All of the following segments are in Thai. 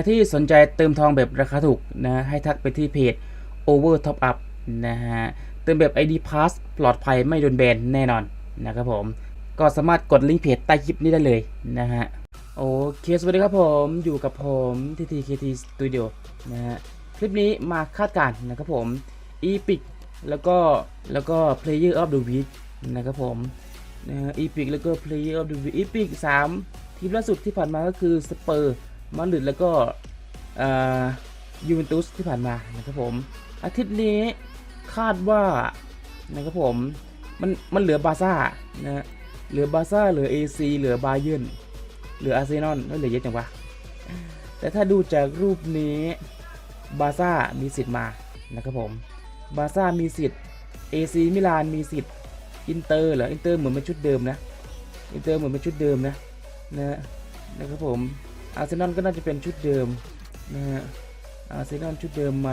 รที่สนใจเติมทองแบบราคาถูกนะ ให้ทักไปที่เพจ Over Top Up นะฮะ เติมแบบ ID Pass ปลอดภัยไม่โดนแบนแน่นอนนะครับผม ก็สามารถกดลิงก์เพจใต้คลิปนี้ได้เลยนะฮะ โอเค สวัสดีครับผม อยู่กับผมทีทีเคทีสตูดิโอนะฮะ คลิปนี้มาคาดการณ์นะครับผม Epic แล้วก็แล้วก็ Player of the Week นะครับผมนะฮะ Epic แล้วก็ Player of the Week Epic 3ทีมล่าสุดที่ผ่านมาก็คือสเปอร์ มาดริดแล้วก็ยูเวนตุสที่ผ่านมานะครับผมอาทิตย์นี้คาดว่านะครับผมมันมันเหลือบาซ่านะฮะเหลือบาซ่าเหลือ AC เหลือบาเยินเหลืออาร์เซนอลแล้วเหลือเยอะจังวะแต่ถ้าดูจากรูปนี้บาซ่ามีสิทธิ์มานะครับผมบาซ่ามีสิทธิ์ AC มิลานมีสิทธิ์อินเตอร์เหรออินเตอร์เหมือนเป็นชุดเดิมนะอินเตอร์เหมือนเป็นชุดเดิมนะนะนะครับผม อาร์เซนอลก็น่าจะเป็นชุดเดิมนะฮะอาร์เซนอลชุดเดิมไหม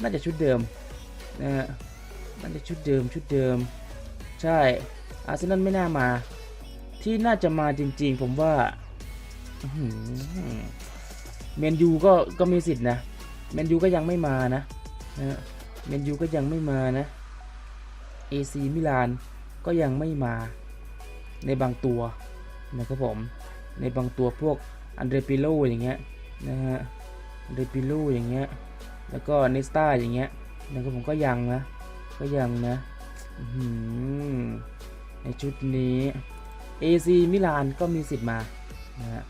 น่าจะชุดเดิมนะฮะน่าจะชุดเดิมชุดเดิม ใช่อาร์เซนอลไม่น่ามา ที่น่าจะมาจริงๆ ผมว่าอื้อหือแมนยูก็ก็มีสิทธิ์นะแมนยูก็ยังไม่มานะนะฮะแมนยูก็ยังไม่มานะ AC มิลานก็ยังไม่มาในบางตัวนะครับผมในบางตัวพวก อันเดรปิโลอย่างเงี้ยนะฮะอันเดรปิโลอย่างเงี้ยแล้วก็เนสตาอย่างเงี้ยนะครับผมก็ยังนะก็ยังนะอื้อหือในชุดนี้ AC มิลานก็มีสิทธิ์มานะฮะ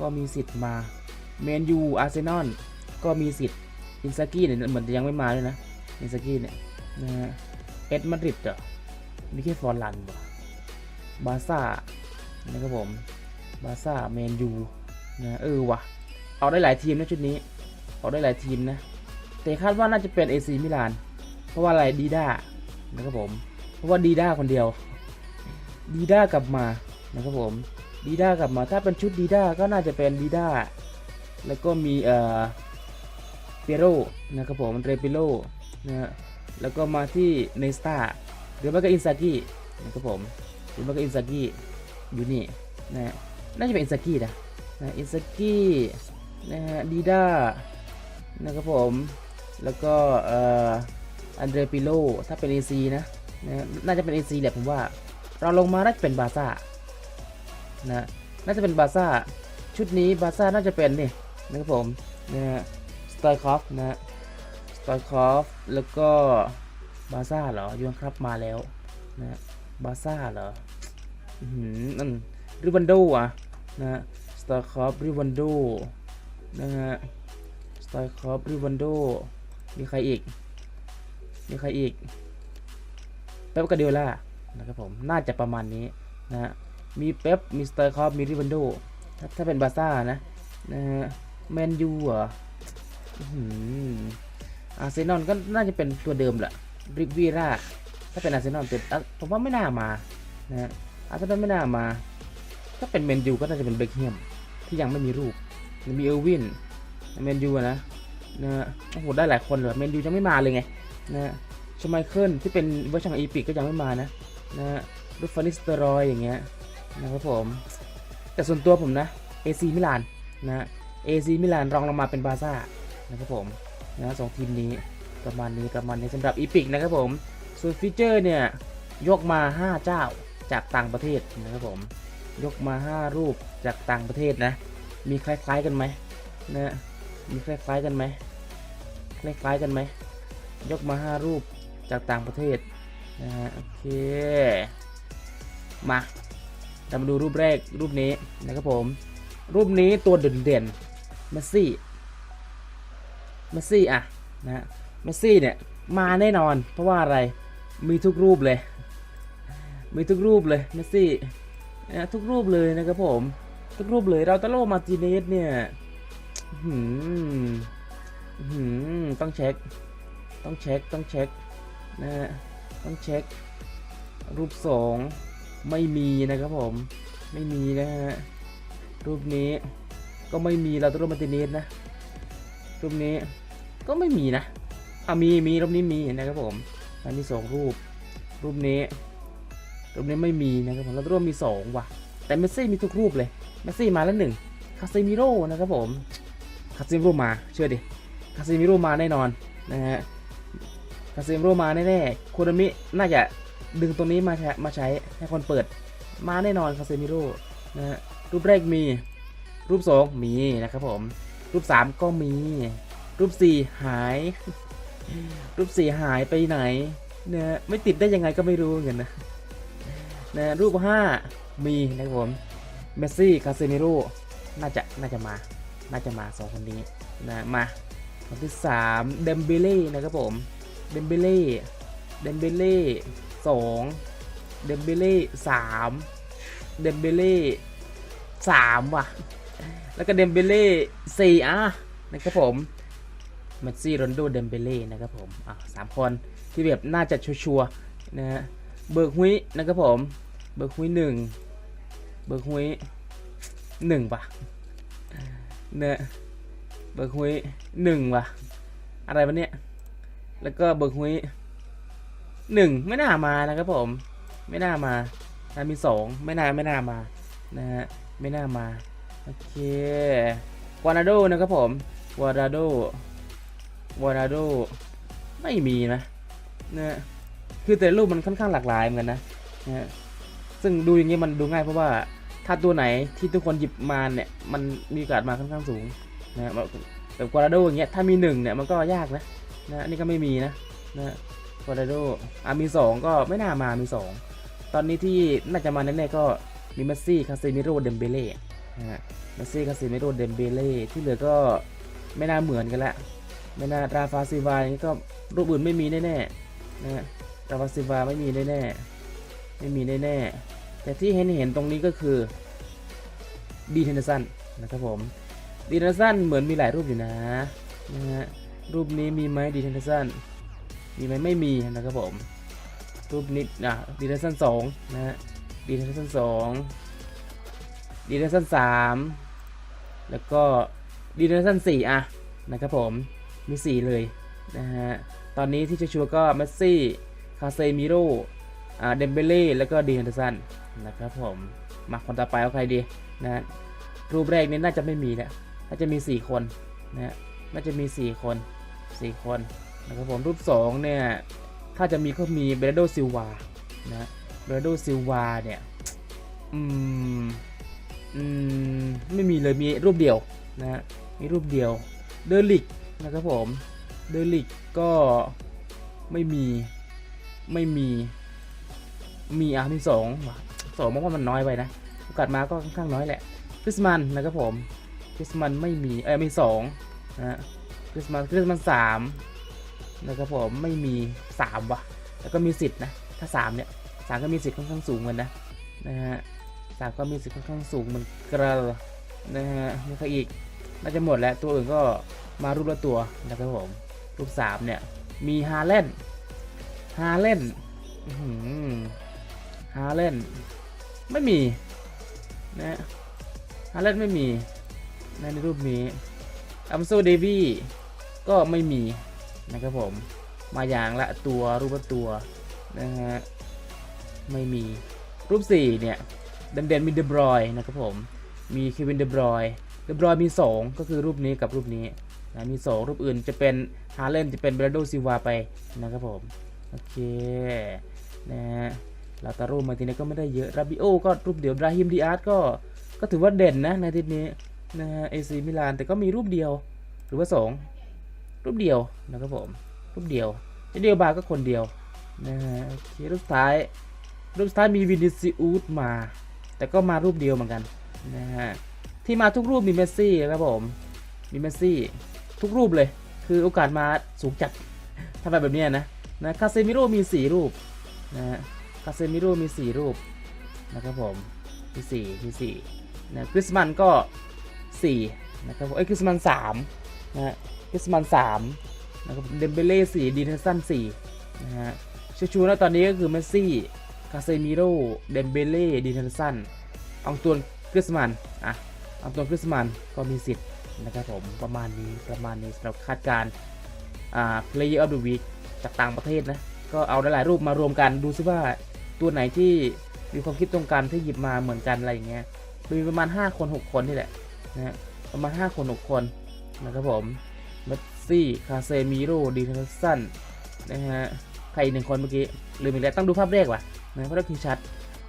ก็มีสิทธิ์มาเมนยูอาร์เซนอลก็มีสิทธิ์อินซากี้เนี่ยเหมือนจะยังไม่มาด้วยนะอินซากี้เนี่ยนะฮะเอ็ดมาดริดเหรอมีแค่ฟอร์ลันบ่บาซ่านะครับผม บาซ่าแมนยู นะเออว่ะ เอาได้หลายทีมนะชุดนี้ เอาได้หลายทีมนะ แต่คาดว่าน่าจะเป็นเอซีมิลาน เพราะว่าอะไรดีด้านะครับผม เพราะว่าดีด้าคนเดียว ดีด้ากลับมานะครับผม ดีด้ากลับมา ถ้าเป็นชุดดีด้าก็น่าจะเป็นดีด้า แล้วก็มีเอ่อเปโรนะครับผมเรเปโลนะฮะแล้วก็มาที่เนสตาหรือไม่ก็อินซากินะครับผมหรือไม่ก็อินซากิอยู่นี่นะฮะน่าจะเป็นอินซากินะ นะอิซากินะฮะดีด้านะครับผม แล้วก็เอ่ออันเดรปิโลถ้าเป็น AC นะนะฮะน่าจะเป็น AC แหละผมว่า เราลงมาน่าจะเป็นบาซ่านะน่าจะเป็นบาซ่าชุดนี้บาซ่าน่าจะเป็นนี่นะครับผมนะฮะสไตล์คอฟนะฮะสตอยคอฟแล้วก็บาซ่าเหรอยูนครับมาแล้วนะบาซ่าเหรออือหือนั่นริวันโดอะนะ สตอยคอฟริวันโดนะฮะสตอยคอฟริวันโดมีใครอีก มีใครอีกเป๊ปกาเดียล่านะครับผม น่าจะประมาณนี้นะฮะ มีเป๊ปมีสตอยคอฟมีริวันโดถ้าถ้าเป็นบาซ่านะนะฮะแมนยูออื้อหืออาร์เซนอลก็น่าจะเป็นตัวเดิมแหละริกวีราถ้าเป็นอาร์เซนอลแต่อะผมว่าไม่น่ามานะฮะอาร์เซนอลไม่น่ามา ถ้าเป็นเมนยูก็น่าจะเป็นเบคแฮม ที่ยังไม่มีรูปมีเออร์วินเมนยูนะนะฮะโอ้โหได้หลายคนเลยเมนยูยังไม่มาเลยไงนะฮะชไมเคิลที่เป็นเวอร์ชันอีพิกก็ยังไม่มานะนะฮะรูฟานิสเตอรอยอย่างเงี้ยนะครับผม แต่ส่วนตัวผมนะเอซีมิลานนะเอซีมิลานรองลงมาเป็นบาร์ซ่านะครับผมนะสองทีมนี้ประมาณนี้ประมาณนี้สำหรับอีพิกนะครับผมส่วนฟีเจอร์เนี่ยยกมา 5 เจ้าจากต่างประเทศนะครับผม ยกมา 5 รูปจากต่างประเทศนะ มีคล้ายๆกันไหมนะมีคล้ายๆกันไหมคล้ายๆกันไหมยกมา 5 รูปจากต่างประเทศนะฮะโอเคมาเรามาดูรูปแรกรูปนี้นะครับผม รูปนี้ตัวเด่นๆมสซี่มสซี่อะนะฮะมสซี่เนี่ยมาแน่นอน เพราะว่าอะไรมีทุกรูปเลย มีทุกรูปเลยมสซี่ นะทุกรูปเลยนะครับผม ทุกรูปเลยเราตาโลมาร์ติเนสเนี่ยหืมหืมต้องเช็ค ต้องเช็ค ต้องเช็คนะฮะต้องเช็ค รูปสองไม่มีนะครับผม ไม่มีนะฮะ รูปนี้ก็ไม่มีเราตาโลมาร์ติเนสนะ รูปนี้ก็ไม่มีนะอะมีมีรูปนี้มีนะครับผมมันมีสองรูป รูปนี้ รูปนี้ไม่มีนะครับผมแล้วรูปมีสองว่ะ แต่เมสซี่มีทุกรูปเลย เมสซี่มาแล้วหนึ่งคาเซมิโร่นะครับผมคาซิมิโร่มาเชื่อดิคาซิมิโร่มาแน่นอนนะฮะคาซิมิโร่มาแน่ๆโคนามิน่าจะดึงตัวนี้มาใช้มาใช้ให้คนเปิดมาแน่นอนคาซิมิโร่นะฮะรูปแรกมี รูปสองมีนะครับผม รูปสามก็มี รูปสี่หาย รูปสี่หายไปไหนเนี่ยไม่ติดได้ยังไงก็ไม่รู้เหมือนกันนะ นะรูปห้ามีนะครับผมเมสซี่คาเซมิโร่น่าจะน่าจะมา น่าจะมาสองคนนี้นะมาคนที่สามเดมเบเล่นะครับผมเดมเบเล่เดมเบเล่สองเดมเบเล่สามเดมเบเล่สามว่ะ แล้วก็เดมเบเล่สี่อะนะครับผมเมสซี่โรนโดเดมเบเล่นะครับผมอะสามคนที่แบบน่าจะชัวร์นะฮะ เบิร์กฮุยนะครับผม เบิร์กฮุยหนึ่งเบิร์กฮุยหนึ่งป่ะเนี่ยเบิร์กฮุยหนึ่งว่ะ อะไรวะเนี่ย แล้วก็เบิร์กฮุยหนึ่งไม่น่ามานะครับผม ไม่น่ามาถ้ามีสองไม่น่าไม่น่ามานะฮะไม่น่ามา โอเควานาโดนะครับผมวานาโดวานาโดไม่มีนะนะ คือแต่รูปมันค่อนข้างหลากหลายเหมือนกันนะนะฮะซึ่งดูอย่างนี้มันดูง่ายเพราะว่าถ้าตัวไหนที่ทุกคนหยิบมาเนี่ยมันมีโอกาสมาค่อนข้างสูงนะฮะแบบวานาโดอย่างเงี้ยถ้ามีหนึ่งเนี่ยมันก็ยากนะนะอันนี้ก็ไม่มีนะนะวานาโดอะมีสองก็ไม่น่ามามีสองตอนนี้ที่น่าจะมาแน่ๆก็มีเมสซี่คาเซมิโร่เดมเบเล่นะฮะเมสซี่คาซิเมโรเดมเบเล่ที่เหลือก็ไม่น่าเหมือนกันละไม่น่าราฟาซิวาอย่างนี้ก็รูปอื่นไม่มีแน่ๆนะฮะ ราฟาซิวาไม่มีแน่ๆไม่มีแน่ๆแต่ที่เห็นเห็นตรงนี้ก็คือดีเทนเนสันนะครับผมดีเทนเนสันเหมือนมีหลายรูปอยู่นะนะฮะรูปนี้มีไหมดีเทนเนสันมีไหมไม่มีนะครับผมรูปนี้อะดีเทนเนสันสองนะฮะดีเทนเนสันสองดีเทนชั่นสามแล้วก็ดีเทนชั่นสี่อะนะครับผมมีสี่เลยนะฮะตอนนี้ที่ชัวร์ก็เมสซี่ คาเซมิโร่เดมเบเล่แล้วก็ดีฮันเนชั่นนะครับผมมาคนต่อไปเอาใครดีนะรูปแรกนี้น่าจะไม่มีนะน่าจะมี 4 คนนะฮะน่าจะมี 4 คน 4 คนนะครับผมรูป 2 เนี่ย ถ้าจะมีก็มีเบรโดซิลวานะเบรโดซิลวาเนี่ยอืมอืมไม่มีเลยมีรูปเดียวนะฮะมีรูปเดียวเดลิกนะครับผมเดลิกก็ไม่มี ไม่มีมีอะมีสองสองมองว่ามันน้อยไปนะโอกาสมาก็ค่อนข้างน้อยแหละคริสมันนะครับผมคริสมันไม่มีเออมีสองนะคริสมันคริสมันสามนะครับผมไม่มีสามว่ะแล้วก็มีสิทธิ์นะถ้าสามเนี่ยสามก็มีสิทธิ์ค่อนข้างสูงเหมือนนะนะฮะสามก็มีสิทธิ์ค่อนข้างสูงเหมือนกันนะฮะมีใครอีกน่าจะหมดแล้วตัวอื่นก็มารูปละตัวนะครับผมรูปสามเนี่ยมีฮาเลน ฮาเลนฮาเลนไม่มีนะฮาเลนไม่มี ในรูปนี้อัมโซเดวี่ก็ไม่มีนะครับผม มาอย่างละตัวรูปละตัวนะฮะ ไม่มีรูปสี่เนี่ยเด่นเด่นมีเดบรอยนะครับผม มีเควินเดบรอยเดบรอยมี 2 ก็คือรูปนี้กับรูปนี้นะมี 2 รูปอื่นจะเป็นฮาเลนจะเป็นเบรโดซิวาไปนะครับผม โอเคนะฮะลาตาโรมาร์ติเนก็ไม่ได้เยอะราบิโอก็รูปเดียวดราฮิมดีอาร์ตก็ก็ถือว่าเด่นนะในทีนี้นะฮะเอซีมิลานแต่ก็มีรูปเดียวหรือว่า 2 รูปเดียวนะครับผมรูปเดียวเจเดียวบาก็คนเดียวนะฮะโอเครูปสุดท้าย รูปสุดท้ายมีวินิซิอุสมา แต่ก็มารูปเดียวเหมือนกันนะฮะที่มาทุกรูปมีเมสซี่ครับผมมีเมสซี่ทุกรูปเลย คือโอกาสมาสูงจัดถ้าแบบนี้นะ นะคาเซมิโร่มี 4 รูปนะฮะคาเซมิโร่มี 4 รูปนะครับผมมี4มี4นะคริสมันก็ 4 นะครับผมเอ้ยคริสมัน3นะฮะคริสมัน3นะครับเดมเบเล่4ดีเทนสัน4นะฮะชัวร์ๆแล้วตอนนี้ก็คือเมสซี่คาเซมิโร่เดมเบเล่ดิเทนสันอังตวนคริสมันอะอังตวนคริสมันก็มีสิทธิ์นะครับผมประมาณนี้ประมาณนี้สำหรับคาดการณ์อ่า Player of the Week จากต่างประเทศนะ ก็เอาหลายๆรูปมารวมกันดูซิว่าตัวไหนที่มีความคิดตรงกันที่หยิบมาเหมือนกันอะไรอย่างเงี้ยมีประมาณ 5 คน 6 คนนี่แหละนะฮะประมาณ 5 คน 6 คนนะครับผมเมสซี่คาเซมิโร่ดีเทนสันนะฮะใครอีกหนึ่งคนเมื่อกี้ลืมอีกแล้วต้องดูภาพแรกว่ะนะเพราะว่าคือชัด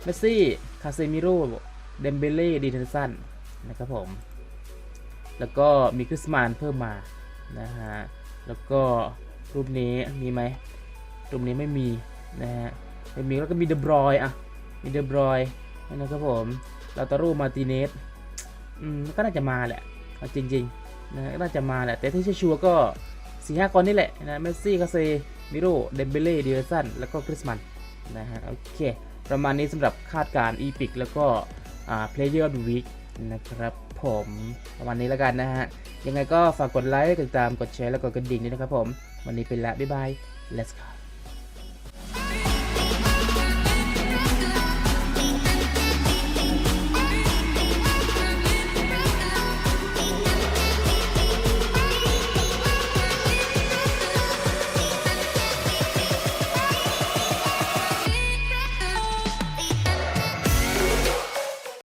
เมสซี่คาเซมิโร่เดมเบเล่ดีเทนสันนะครับผมแล้วก็มีคริสมานเพิ่มมานะฮะแล้วก็ รูปนี้มีไหมรูปนี้ไม่มีนะฮะไม่มีแล้วก็มีเดบรอยอะมีเดบรอยนะครับผมลาตารูมาติเนสอืมก็น่าจะมาแหละเอาจริงๆนะก็น่าจะมาแหละ แต่ที่ชัวร์ก็สี่ห้าคนนี่แหละนะเมสซี่คาเซมิโรเดมเบเล่ดิเรสันแล้วก็คริสมันนะฮะโอเค ประมาณนี้สำหรับคาดการณ์อีพิกแล้วก็อ่า Player of the Week นะครับผมประมาณนี้แล้วกันนะฮะ ยังไงก็ฝากกดไลค์กดติดตามกดแชร์แล้วก็กดกระดิ่งด้วยนะครับผม วันนี้เป็นละบ๊ายบาย let's go